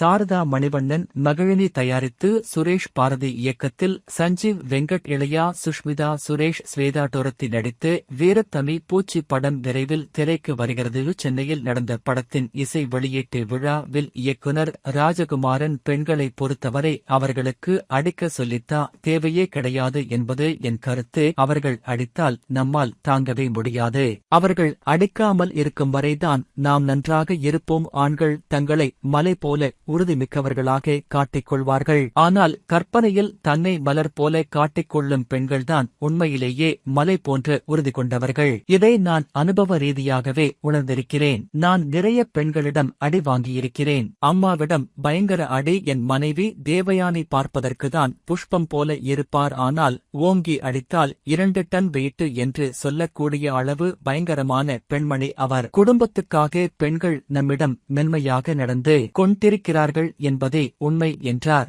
சாரதா மணிவண்ணன் மகிழினி தயாரித்து சுரேஷ் பாரதி இயக்கத்தில் சஞ்சீவ் வெங்கட் இளையா சுஷ்மிதா சுரேஷ் ஸ்வேதா டோரத்தி நடித்து வீரத்தமி பூச்சி படம் விரைவில் திரைக்கு வருகிறது. சென்னையில் நடந்த படத்தின் இசை வெளியீட்டு விழாவில் இயக்குனர் ராஜகுமாரன் பெண்களை பொறுத்தவரை அவர்களுக்கு அடிக்க சொல்லித்தா தேவையே கிடையாது என்பது என் கருத்து. அவர்கள் அடித்தால் நம்மால் தாங்கவே முடியாது. அவர்கள் அடிக்காமல் இருக்கும் வரைதான் நாம் நன்றாக இருப்போம். ஆண்கள் தங்களை மலை போல உறுதிமிக்கவர்களாக காட்டிக் கொள்வார்கள் ஆனால் கற்பனையில் தன்னை மலர் போல காட்டிக் கொள்ளும் பெண்கள்தான் உண்மையிலேயே மலை போன்ற உறுதி கொண்டவர்கள் இதை நான் அனுபவ ரீதியாகவே உணர்ந்திருக்கிறேன். நான் நிறைய பெண்களிடம் அடி வாங்கியிருக்கிறேன். அம்மாவிடம் பயங்கர அடி என் மனைவி தேவயானி பார்ப்பதற்குதான் புஷ்பம் போல இருப்பார். ஆனால் ஓங்கி அடித்தால் இரண்டு டன் வெயிட்டு என்று சொல்லக்கூடிய அளவு பயங்கரமான பெண்மணி அவர். குடும்பத்துக்காக பெண்கள் நம்மிடம் மென்மையாக நடந்து இருக்கிறார்கள் என்பதே உண்மை என்றார்.